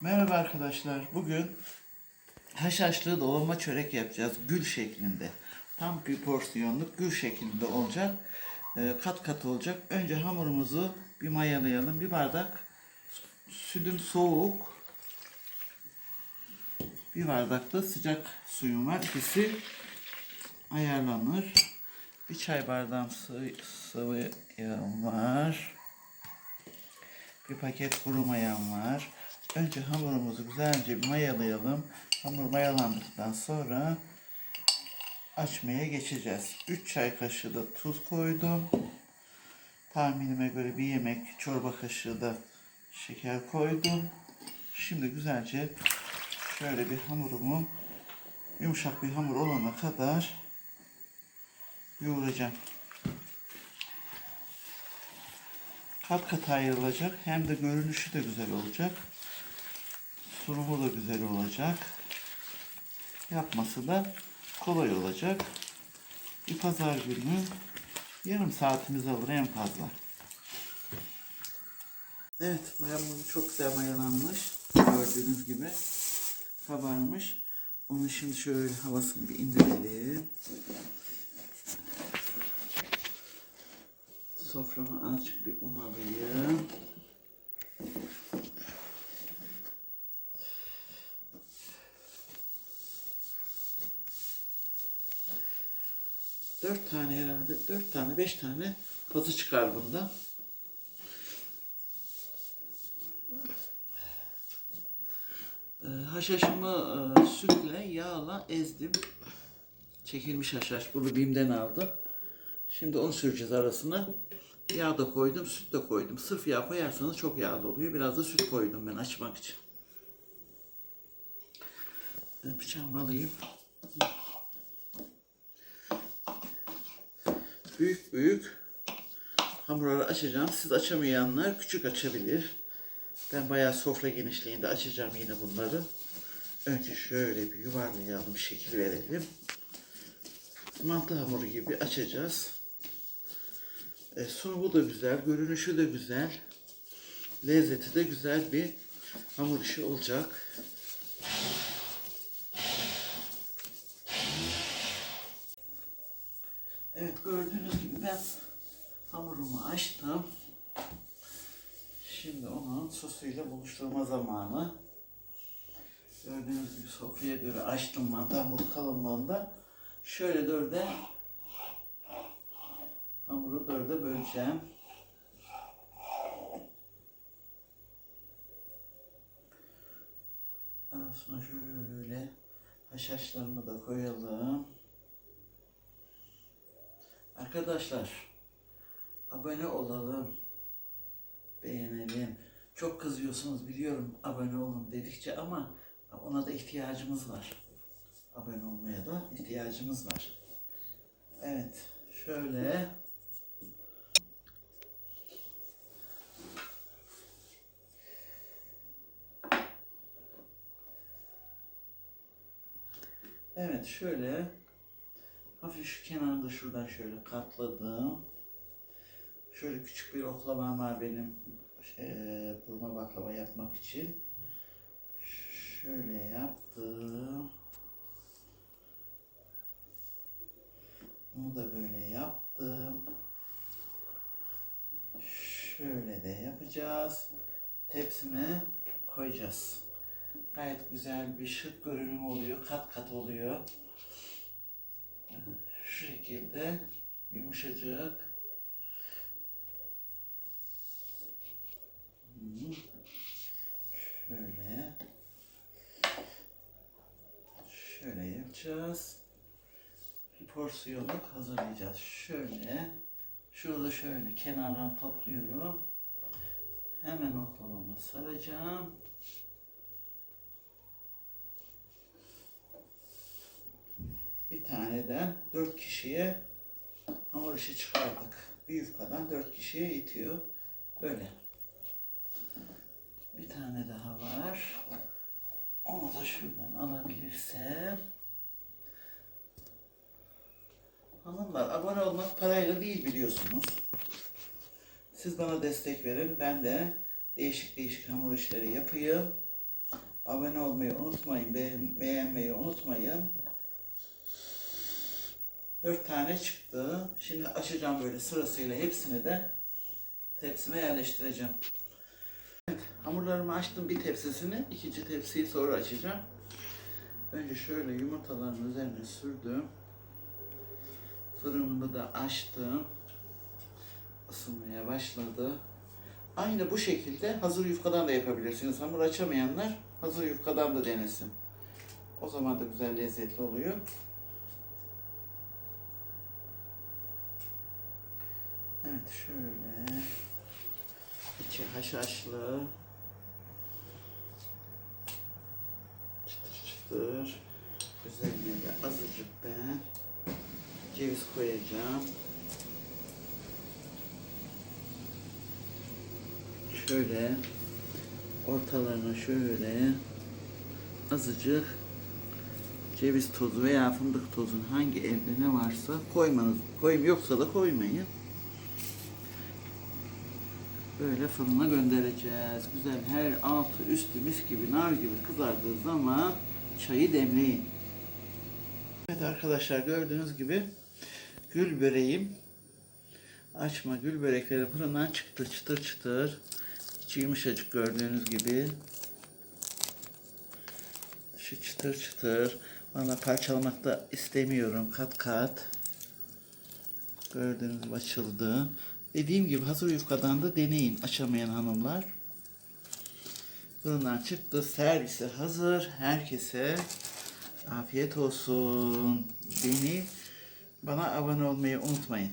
Merhaba arkadaşlar. Bugün haşhaşlı dolma çörek yapacağız. Gül şeklinde. Tam bir porsiyonluk gül şeklinde olacak. Ee, kat kat olacak. Önce hamurumuzu bir mayalayalım. Bir bardak sütüm soğuk. Bir bardak da sıcak suyum var. İkisi ayarlanır. Bir çay bardağı sıvı, sıvı yağım var. Bir paket kuru mayam var. Önce hamurumuzu güzelce mayalayalım. Hamur mayalandıktan sonra açmaya geçeceğiz. 3 çay kaşığı da tuz koydum. Tahminime göre bir yemek çorba kaşığı da şeker koydum. Şimdi güzelce şöyle bir hamurumu yumuşak bir hamur olana kadar yoğuracağım. kat kat ayrılacak. Hem de görünüşü de güzel olacak. Sunumu da güzel olacak. Yapması da kolay olacak. Bir pazar günü yarım saatimiz alır en fazla. Evet mayamız çok güzel mayalanmış. Gördüğünüz gibi kabarmış. Onu şimdi şöyle havasını bir indirelim. Soframa azıcık bir un alayım. Dört tane herhalde, dört tane, beş tane pazı çıkar bunda. Ee, haşhaşımı e, sütle, yağla ezdim. Çekilmiş haşhaş. Bunu Bim'den aldım. Şimdi onu süreceğiz arasına. Yağ da koydum, süt de koydum. Sırf yağ koyarsanız çok yağlı oluyor. Biraz da süt koydum ben açmak için. Ben Bıçağımı alayım. Büyük büyük hamurları açacağım. Siz açamayanlar küçük açabilir. Ben bayağı sofra genişliğinde açacağım yine bunları. Önce şöyle bir yuvarlayalım, şekil verelim. Mantı hamuru gibi açacağız. E, sunumu da güzel, görünüşü de güzel. Lezzeti de güzel bir hamur işi olacak. Evet ben hamurumu açtım. Şimdi onun sosuyla buluşturma zamanı. Gördüğünüz gibi sofraya göre açtım mantı hamur kalınlığında. Şöyle dörde hamuru dörde böleceğim. Arasına şöyle haşhaşlarımı da koyalım. Arkadaşlar abone olalım. Beğenelim. Çok kızıyorsunuz biliyorum abone olun dedikçe ama ona da ihtiyacımız var. Abone olmaya da ihtiyacımız var. Evet. Şöyle. Evet şöyle hafif şu kenarında şuradan şöyle katladım. Şöyle küçük bir oklavam var benim eee burma baklava yapmak için. Şöyle yaptım. Bunu da böyle yaptım. Şöyle de yapacağız. Tepsime koyacağız. Gayet güzel bir şık görünüm oluyor. Kat kat oluyor. Şu şekilde yumuşacık. Hı. Şöyle. Şöyle yapacağız. Bir porsiyonluk hazırlayacağız. Şöyle. Şurada şöyle kenardan topluyorum. Hemen oklavama saracağım. Bir taneden dört kişiye hamur işi çıkardık. Bir yufkadan dört kişiye yetiyor. Böyle. Bir tane daha var. Onu da şuradan alabilirsem. Hanımlar abone olmak parayla değil biliyorsunuz. Siz bana destek verin. Ben de değişik değişik hamur işleri yapayım. Abone olmayı unutmayın. Beğen, beğenmeyi unutmayın. Dört tane çıktı. Şimdi açacağım böyle sırasıyla hepsini de tepsime yerleştireceğim. Evet, hamurlarımı açtım bir tepsisini. ikinci tepsiyi sonra açacağım. Önce şöyle yumurtaların üzerine sürdüm. Fırınımı da açtım. Isınmaya başladı. Aynı bu şekilde hazır yufkadan da yapabilirsiniz. Hamur açamayanlar hazır yufkadan da denesin. O zaman da güzel lezzetli oluyor. Evet şöyle içi haşhaşlı çıtır çıtır üzerine de azıcık ben ceviz koyacağım. Şöyle ortalarına şöyle azıcık ceviz tozu veya fındık tozun hangi evde ne varsa koymanız koyayım yoksa da koymayın. Böyle fırına göndereceğiz. Güzel her altı üstü mis gibi nar gibi kızardığı zaman çayı demleyin. Evet arkadaşlar gördüğünüz gibi gül böreğim açma gül börekleri fırından çıktı çıtır çıtır. İçi yumuşacık gördüğünüz gibi. Şu çıtır çıtır. Valla parçalamak da istemiyorum kat kat. Gördüğünüz açıldı. Dediğim gibi hazır yufkadan da deneyin açamayan hanımlar. Fırından çıktı. Servise hazır. Herkese afiyet olsun. Beni bana abone olmayı unutmayın.